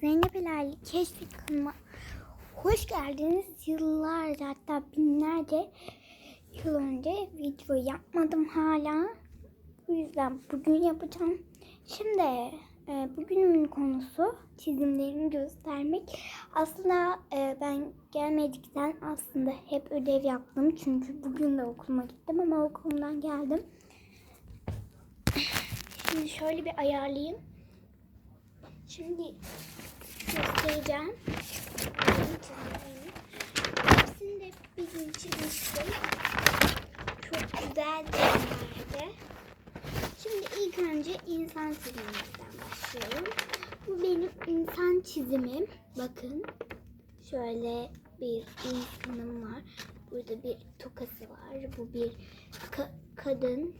Zeynep Elali keşfet kanalıma hoş geldiniz. Yıllarca hatta binlerce yıl önce video yapmadım hala. Bu yüzden bugün yapacağım. Şimdi e, bugünün konusu çizimlerimi göstermek. Aslında e, ben gelmedikten aslında hep ödev yaptım. Çünkü bugün de okuluma gittim ama okulumdan geldim. Şimdi şöyle bir ayarlayayım. Şimdi göstereceğim. Hepsini de gün çizmiştim. Çok güzel çizimlerdi. Şimdi ilk önce insan çizimimizden başlıyorum. Bu benim insan çizimim. Bakın. Şöyle bir insanım var. Burada bir tokası var. Bu bir ka- kadın.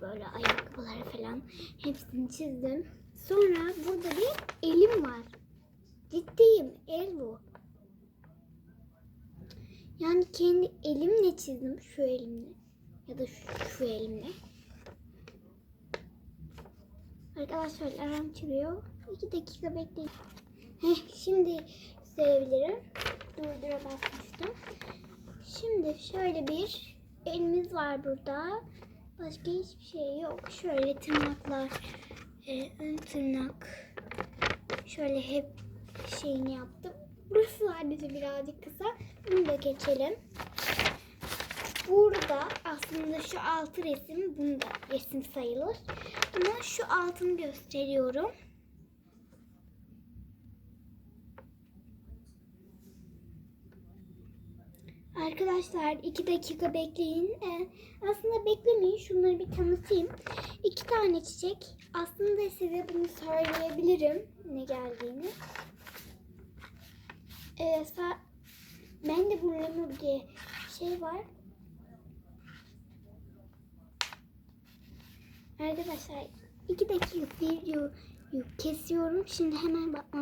Böyle ayakkabıları falan hepsini çizdim. Sonra burada bir elim var. Ciddiyim. El bu. Yani kendi elimle çizdim. Şu elimle. Ya da şu, şu elimle. Arkadaşlar aram çürüyor. İki dakika bekleyin. Heh, şimdi gösterebilirim. Durdura basmıştım. Şimdi şöyle bir elimiz var burada. Başka hiçbir şey yok. Şöyle tırnaklar. E, ön tırnak. Şöyle hep şeyini yaptım. Burası sadece birazcık kısa. Bunu da geçelim. Burada aslında şu altı resim, bunu da resim sayılır. Ama şu altını gösteriyorum. Arkadaşlar iki dakika bekleyin. Ee, aslında beklemeyin. Şunları bir tanıtayım. İki tane çiçek. Aslında size bunu söyleyebilirim. Ne geldiğini. Ee, ben de bu lemur diye şey var. Arkadaşlar iki dakika videoyu kesiyorum. Şimdi hemen bakmam